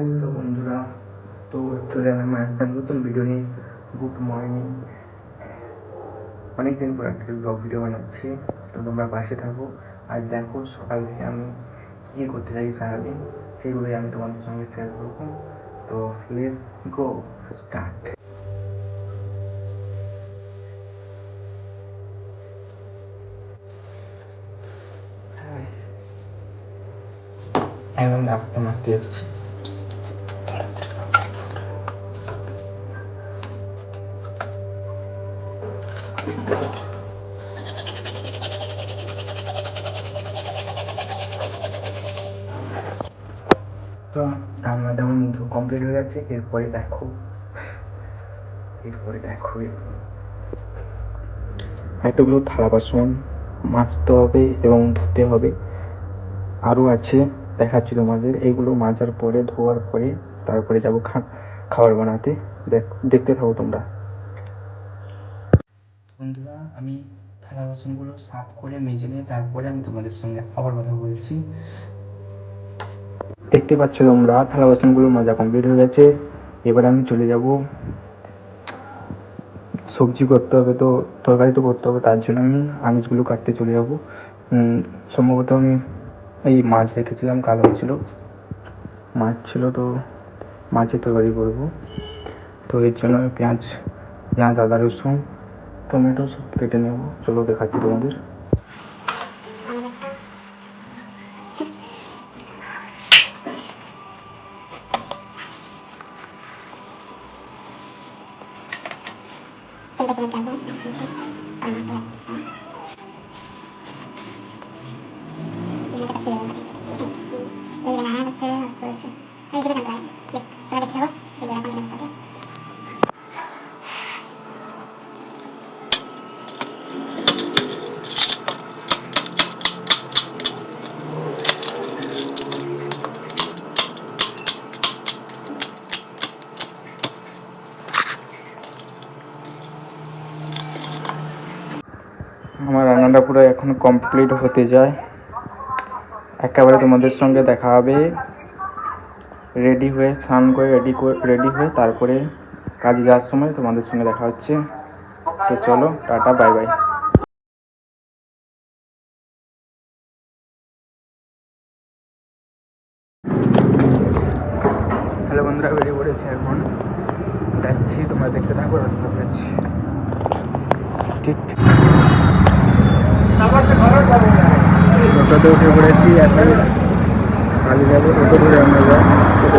Hello বন্ধুরা, তো চলে এলাম একটা নতুন ভিডিও নিয়ে গুড মর্নিং অনেকদিন পর একটা ব্লগ ভিডিও বানাচ্ছি, তো তোমরা পাশে থাকো। আর দেখো সকাল থেকে আমি কী করতে চাই সারাদিন, সেগুলোই আমি তোমাদের সঙ্গে শেয়ার করব। তো লেটস গো স্টার্ট একদম ডাক্তার মাসতে যাচ্ছি। তো রান্না যেমন কমপ্লিট হয়ে যাচ্ছে, এরপরে দেখো। এরপরে দেখো এতগুলো থালা বাসন মাজতে হবে এবং ধুতে হবে। আরও আছে, দেখাচ্ছি তোমাদের। এগুলো মাজার পরে, ধোয়ার পরে, তারপরে যাব খাবার বানাতে। দেখ দেখতে থাকো তোমরা। বন্ধুরা, আমি থালা বাসনগুলো সাফ করে মেজে নিয়ে তারপরে আমি তোমাদের সঙ্গে আবার কথা বলছি। দেখতে পাচ্ছ তোমরা, থালা বাসনগুলো মাজা কমপ্লিট হয়ে গেছে। এবার আমি চলে যাব। সবজি করতে হবে তো, তরকারি তো করতে হবে, তার জন্য আমি আমিষগুলো কাটতে চলে যাব। সম্ভবত আমি এই মাছ রেখেছিলাম, কালো ছিল মাছ ছিল তো, মাছের তরকারি করব। তো এর জন্য পেঁয়াজ পেঁয়াজ, আদা, রসুন টমেটো সব কেটে নেব চলো দেখাচ্ছি তোমাদের আমার রান্নাটা পুরো এখন কমপ্লিট হতে যায়। একেবারে তোমাদের সঙ্গে দেখা হবে। রেডি হয়ে, স্নান করে রেডি রেডি হয়ে তারপরে কাজে যাওয়ার সময় তোমাদের সঙ্গে দেখা হচ্ছে। তো চলো, টাটা বাই বাই হ্যালো বন্ধুরা, বেরিয়ে পড়েছে এখন। যাচ্ছি, তোমরা দেখতে থাকো, রাস্তা যাচ্ছি ঠিক টোটোতে উঠে পড়েছি এখন কাজে যাব টোটো ধরে আমরা যাই